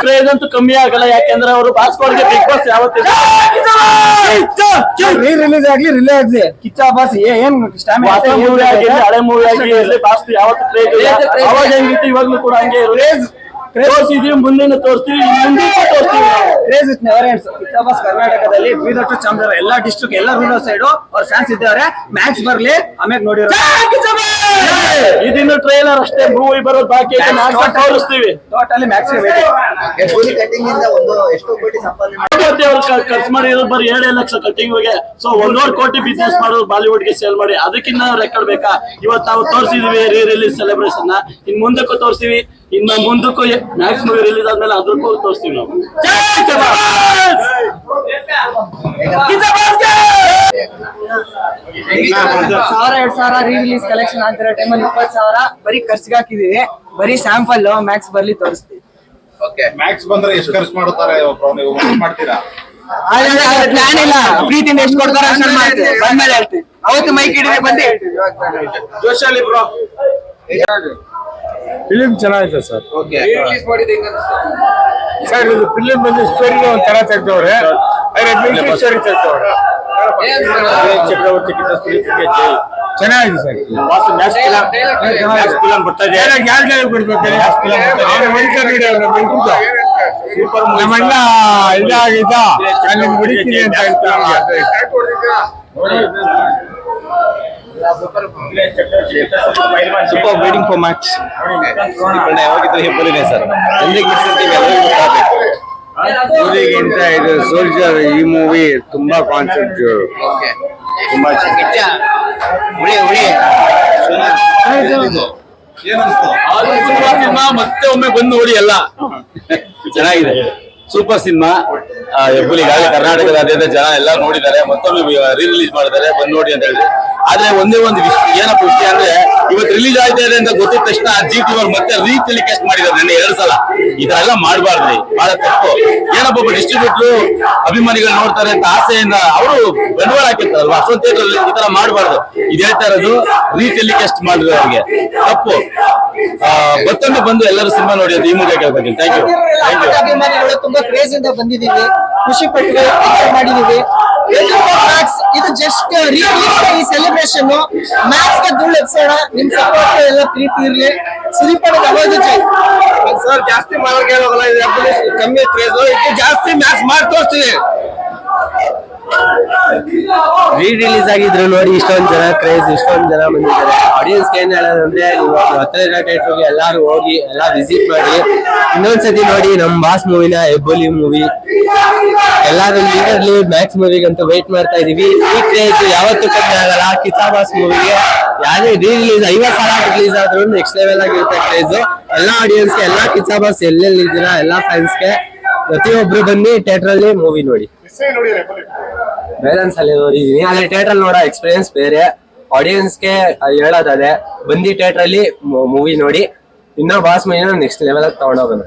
Craze ಅಂತೂ ಕಮ್ಮಿ ಆಗಲ್ಲ ಯಾಕೆಂದ್ರೆ ಅವರು ಬಾಸ್ಕೋಡ್ಗೆ ಬಿಗ್ ಬಾಸ್ ಯಾವತ್ತಿಲ್ಲ ರೀ ರಿಲೀಸ್ ಆಗ್ಲಿ ರಿಲೇ ಆಗ್ಲಿ. ಕಿಚ್ಚ ಬಾಸ್ ಏ- ಏನ್ ಮೂವಿ ಆಗಿರ್ಲಿ ಹಳೆ ಮೂವಿ ಆಗಿರ್ಲಿ ಬಾಸ್ ಯಾವತ್ತು ಕ್ರೇಜ್ ಅವಾಗ ಹೆಂಗಿತ್ತು ಇವಾಗ್ಲೂ ಕೂಡ ಹಂಗೆ ಕ್ರೇಜ್ ತೋರಿಸಿದೀವಿ ಮುಂದಿನ ತೋರಿಸ್ತೀವಿ ತೋರಿಸ್ತೀವಿ. ನಾವು. Craze it never ends Kiccha boss ಕರ್ನಾಟಕದಲ್ಲಿ ಬೀದರ್ ಟು ಚಾಮರಾಜ ಎಲ್ಲಾ ಡಿಸ್ಟ್ರಿಕ್ಟ್ ಎಲ್ಲ ರೂರಲ್ ಸೈಡ್ ಅವ್ರ ಫ್ಯಾನ್ಸ್ ಇದ್ದಾರೆ. ಮ್ಯಾಚ್ ಬರ್ಲಿ ಆಮೇಲೆ ನೋಡಿರೋ ಇದಿನ್ನು ಟ್ರೈಲರ್ ಅಷ್ಟೇ ಮೂವಿ ಬರೋದು ಬಾಕಿ ಐತೆ ನಾಲ್ಕು ತೋರಿಸ್ತೀವಿ. ಟೋಟಲಿ ಕಟ್ಟಿಂಗ್ ಇಂದ ಒಂದು ಎಷ್ಟು ಕೋಟಿ ಸಂಪಾದನೆ ಮಾಡಿ? ಕೋಟಿ ಅವ್ರು ಖರ್ಚು ಮಾಡಿರೋದು ಬರೀ ಏಳೇ ಲಕ್ಷ ಕಟಿಂಗ್ಗೆ. ಸೊ ಒಂದೂವರೆ ಕೋಟಿ ಬಿಸ್ನೆಸ್ ಮಾಡೋದು ಬಾಲಿವುಡ್ಗೆ ಸೇಲ್ ಮಾಡಿ. ಅದಕ್ಕಿಂತ ರೆಕಾರ್ಡ್ ಬೇಕಾ? ಇವತ್ತು ನಾವು ತೋರಿಸಿದೀವಿ ರೀ ರಿಲೀಸ್ ಸೆಲೆಬ್ರೇಷನ್ ಇನ್ ಮುಂದಕ್ಕೂ ತೋರಿಸ್ತೀವಿ ಇನ್ನ ಮುಂದಕ್ಕೂ ಮ್ಯಾಕ್ಸ್ ಮೂವಿ ರಿಲೀಸ್ ಆದ್ಮೇಲೆ ಅದಕ್ಕೂ ತೋರಿಸ್ತೀವಿ ನಾವು ಜೈ ಜಬರ್ದಸ್ತ್! ಸಾವಿರ ಎರಡ್ ಸಾವಿರ ರೀ ರಿಲೀಸ್ ಕಲೆಕ್ಷನ್ ಆಗ್ತಿರೋ ಟೈಮಲ್ಲಿ ಇಪ್ಪತ್ತು ಸಾವಿರ ಬರೀ ಖರ್ಚಿಗೆ ಹಾಕಿದೀವಿ. ಬರೀ ಸ್ಯಾಂಪಲ್ ಮ್ಯಾಕ್ಸ್ ಬರ್ಲಿ ತೋರಿಸ್ತೀವಿ. ಮ್ಯಾಕ್ಸ್ ಬಂದ್ರೆ ಎಷ್ಟು ಖರ್ಚು ಮಾಡುತ್ತಾರೆ ಒಬ್ರು ನೀವು ಮಾಡ್ತೀರಾ? ಪ್ಲಾನ್ ಇಲ್ಲ. ಪ್ರೀತಿಯಿಂದ ಎಷ್ಟು ಕೊಡ್ತಾರೆ ಅಷ್ಟು ಮಾಡ್ತೀವಿ. ಬಂದ್ಮೇಲೆ ಹೇಳ್ತೀವಿ ಅವತ್ತು ಮೈಕ್ ಹಿಡಿದ್ರೆ ಬಂದು ಹೇಳ್ತೀವಿ ಇವಾಗ ಬೇಡ ಹೇಳ್ತೀವಿ. ಜೋಶಾಲಿ ಬ್ರೋ ಫಿಲಿಂ ಚೆನ್ನಾಗಿದೆ ಸರ್. ಓಕೆ. ಸರ್ ಇದು ಫಿಲಿಮ್ ಬಂದು ಸ್ಟೋರಿ ಒಂಥರ ತೆಗ್ದವ್ರೆ. ಸ್ಟೋರಿ ತೆಗ್ದವ್ರೆ. ಚಕ್ರವರ್ತಿ ಜೈ ಚೆನ್ನಾಗಿದೆ sir. Match film match film ಬರ್ತಾ ಇದೆ. ಯಾರು ಯಾರು ಬಿಡ್ಬೇಕು ಮ್ಯಾಚ್ ಫಿಲಂ ಅವ್ರ ಹೊಡಿತಾರೆ ನೋಡಿ ಅವ್ರ ಬೆಂಕುಗ. ನಮ್ಮಣ್ಣ ಇದಾಗಿದ್ದ. ನಾನು ನಿಮ್ಗೆ ಹೊಡಿತೀನಿ ಅಂತ ಹೇಳ್ತಾರೆ ಸೂಪರ್ ವೇಟಿಂಗ್ ಫಾರ್ ಮ್ಯಾಚ್ ಹೋಗಿದ್ರೆ ಹೆಬ್ಬಲಿನೇ ಸರ್. ಎಂದಿಗೆ ಊರಿಗಿಂತ ಇದು ಸೋಲ್ಜರ್ ಈ ಮೂವಿ ತುಂಬಾ ಕಾನ್ಸೆಪ್ಟ್ ತುಂಬಾ ಮತ್ತೆ ಒಮ್ಮೆ ಬಂದು ನೋಡಿ ಎಲ್ಲ ಚೆನ್ನಾಗಿದೆ. ಸೂಪರ್ ಸಿನಿಮಾ ಹೆಬ್ಬುಲಿ ಈಗಾಗಲೇ ಕರ್ನಾಟಕದಾದ್ಯಂತ ಜನ ಎಲ್ಲ ನೋಡಿದ್ದಾರೆ. ಮತ್ತೊಮ್ಮೆ ರೀ ರಿಲೀಸ್ ಮಾಡಿದ್ದಾರೆ. ಬಂದು ನೋಡಿ ಅಂತ ಹೇಳಿ ಆದ್ರೆ ಒಂದೇ ಒಂದು ಏನಪ್ಪ ವಿಷಯ ಅಂದ್ರೆ ಇವತ್ತು ರಿಲೀಸ್ ಆಯ್ತಾ ಇದೆ ಅಂತ ಗೊತ್ತಿದ ತಕ್ಷಣ ಜಿ ಟಿ ಮತ್ತೆ ರೀ ಟೆಲಿಕಾಸ್ಟ್ ಮಾಡಿದ್ದಾರೆ ನೆನ್ನೆ ಎರಡು ಸಲ. ಇದೆಲ್ಲ ಮಾಡಬಾರ್ದ್ರಿ. ಬಹಳ ತಪ್ಪು. ಏನಪ್ಪ ಒಬ್ಬ ಡಿಸ್ಟ್ರಿಬ್ಯೂಟ್ರು ಅಭಿಮಾನಿಗಳು ನೋಡ್ತಾರೆ ಅಂತ ಆಸೆಯಿಂದ ಅವರು ಬಂಡವಾಳ ಹಾಕಿರ್ತಾರಲ್ವಾ? ಅಷ್ಟೊಂದು ಥಿಯೇಟರ್ ಈ ತರ ಮಾಡಬಾರ್ದು. ಇದು ಹೇಳ್ತಾ ಇರೋದು ರೀ ಟೆಲಿಕಾಸ್ಟ್ ಮಾಡಿದ್ರು ಅವ್ರಿಗೆ. ತಪ್ಪು. ಮತ್ತೊಮ್ಮೆ ಬಂದು ಎಲ್ಲರೂ ಸಿನಿಮಾ ನೋಡಿ ಅಂತ ಈ ಮೂಲಕ ಥ್ಯಾಂಕ್ ಯು ಥ್ಯಾಂಕ್ ಯು ತುಂಬಾ ಕ್ರೇಜ್ ಇಂದ ಬಂದಿದೀವಿ ಖುಷಿ enjoy ಮಾಡಿದೀವಿ ಮ್ಯಾಕ್ಸ್ ಇದು ಜಸ್ಟ್ ಈ ಸೆಲೆಬ್ರೇಷನ್ ಮ್ಯಾಕ್ಸ್ಗೆ ಧೂಳು ಎಬ್ಸೋಣ. ನಿಮ್ ಸಪೋರ್ಟ್ ಎಲ್ಲ ಪ್ರೀತಿ ಇರ್ಲಿ. ಸುದೀಪ್ ಸರ್ ಜಾಸ್ತಿ ಮಾಡೋಕೆ ಹೆಬ್ಬಲಿ ಕಮ್ಮಿ ಕ್ರೇಜ್ ಇದು ಜಾಸ್ತಿ ಮ್ಯಾಚ್ ಮಾಡಿ ತೋರಿಸ್ತೀವಿ ರೀ ರಿಲೀಸ್ ಆಗಿದ್ರು ನೋಡಿ ಇಷ್ಟೊಂದು ಜನ ಕ್ರೇಜ್ ಇಷ್ಟೊಂದು ಜನ ಬಂದಿದ್ದಾರೆ. ಆಡಿಯನ್ಸ್ ಏನ್ ಹೇಳೋದಂದ್ರೆ ನೀವು ಹತ್ತಿರ ಇರೋ ಥಿಯೇಟರ್ಗೆ ಎಲ್ಲಾರು ಹೋಗಿ, ಎಲ್ಲ ವಿಸಿಟ್ ಮಾಡಿ, ಇನ್ನೊಂದ್ಸತಿ ನೋಡಿ ನಮ್ ಬಾಸ್ ಮೂವಿನ ಎಬ್ಬೊಲಿ ಮೂವಿ ಎಲ್ಲಾರು ಲೀಡರ್ಲಿ ಮ್ಯಾಕ್ಸ್ ಮೂವಿಗಂತೂ ವೇಟ್ ಮಾಡ್ತಾ ಇದೀವಿ. ಈ ಕ್ರೇಜ್ ಯಾವತ್ತೂ ಕಮ್ಮಿ ಆಗಲ್ಲ. ಕಿತಾ ಬಾಸ್ ಮೂವಿಗೆ ಯಾರೇ ರೀ ರಿಲೀಸ್ ಐವತ್ ಸಲ ರಿಲೀಸ್ ಆದ್ರೂ ನೆಕ್ಸ್ಟ್ ಲೆವೆಲ್ ಆಗಿರುತ್ತೆ ಕ್ರೇಜ್ ಎಲ್ಲಾ ಆಡಿಯನ್ಸ್ಗೆ ಎಲ್ಲಾ ಕಿಚ್ಚಾ ಬಾಸ್ ಎಲ್ಲೆಲ್ಲಿ ಇದೀರಾ ಎಲ್ಲಾ ಫ್ಯಾನ್ಸ್ಗೆ ಪ್ರತಿಯೊಬ್ರು ಬನ್ನಿ ಥಿಯೇಟರ್ ಅಲ್ಲಿ ಮೂವಿ ನೋಡಿ. ಬೇರೆನ್ಸ್ ಅಲ್ಲಿ ನೋಡಿದೀನಿ ಆದ್ರೆ ಥಿಯೇಟರ್ ಅಲ್ಲಿ ನೋಡೋ ಎಕ್ಸ್ಪೀರಿಯನ್ಸ್ ಬೇರೆ. ಆಡಿಯನ್ಸ್ಗೆ ಹೇಳೋದದೆ ಬಂದಿ ಥಿಯೇಟರ್ ಅಲ್ಲಿ ಮೂವಿ ನೋಡಿ. ಇನ್ನೂ ಬಾಸ್ ಮೈನ ನೆಕ್ಸ್ಟ್ ಲೆವೆಲ್ ತಗೊಂಡೋಗೋಣ